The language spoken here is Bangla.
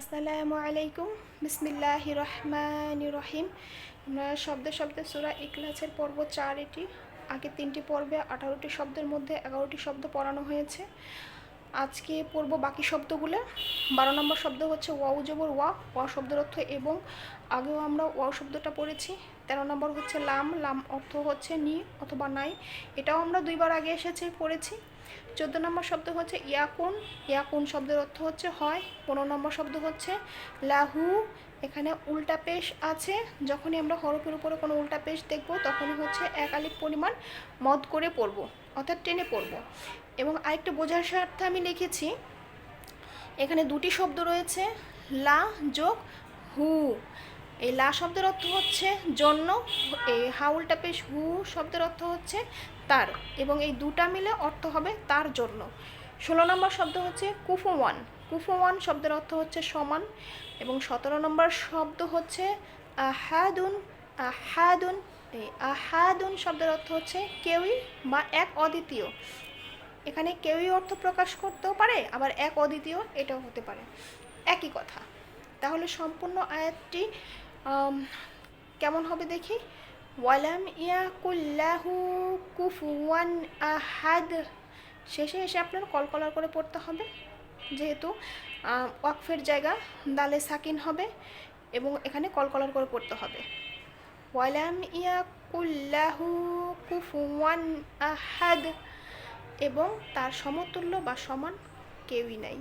আসসালামু আলাইকুম। বিসমিল্লাহ রহমান রহিম। আমরা শব্দে শব্দে সুরা ইকলাসের পর্ব চার এটি। আগে তিনটি পর্বে, আঠারোটি শব্দের মধ্যে এগারোটি শব্দ পড়ানো হয়েছে। আজকে পড়ব বাকি শব্দগুলো। বারো নম্বর শব্দ হচ্ছে ওয়াউ জবর ওয়া ওয়া শব্দের অর্থ এবং। আগেও আমরা ওয়াও শব্দটা পড়েছি। তেরো নম্বর হচ্ছে লাম লাম অর্থ হচ্ছে নি অথবা নাই। এটাও আমরা দুইবার আগে এসেছি, পড়েছি। চোদ্দ নম্বর শব্দ হচ্ছে ইয়াকুন। ইয়াকুন শব্দের অর্থ হচ্ছে হয়। পনেরো নম্বর শব্দ হচ্ছে লাহু। এখানে উল্টা পেশ আছে। যখনই আমরা হরফের উপরে কোনো উল্টা পেশ দেখব, তখনই হচ্ছে এক আলিফ পরিমাণ মদ করে পড়ব, অর্থাৎ টেনে পড়ব। এবং আরেকটা বোঝার স্বার্থে আমি লিখেছি, এখানে দুটি শব্দ রয়েছে, লা যোগ হু। এই লা শব্দের অর্থ হচ্ছে জন্য এই হাউলটা পেশ হু শব্দের অর্থ হচ্ছে তার, এবং এই দুটা মিলে অর্থ হবে তার জন্য। ষোলো নম্বর শব্দ হচ্ছে কুফুওয়ান কুফুওয়ান শব্দের অর্থ হচ্ছে সমান, এবং সতেরো নম্বর শব্দ হচ্ছে আহাদুন আহাদুন এই আহাদুন শব্দের অর্থ হচ্ছে কেউই বা এক অদ্বিতীয়। এখানে কেউই অর্থ প্রকাশ করতেও পারে, আবার এক অদ্বিতীয় এটাও হতে পারে। একই কথা। তাহলে সম্পূর্ণ আয়াতটি কেমন হবে দেখি? ওয়ালাম ইয়া ইয়াকুল্লাহু কুফুয়ান আহাদ। শেষে এসে আপনার কলকলার করে পড়তে হবে, যেহেতু ওয়াকফের জায়গা, দালে সাকিন হবে এবং এখানে কলকলার করে পড়তে হবে। ওয়ালাম ইয়া ইয়াকুল্লাহু কুফুয়ান আহাদ এবং তার সমতুল্য বা সমান কেউই নাই।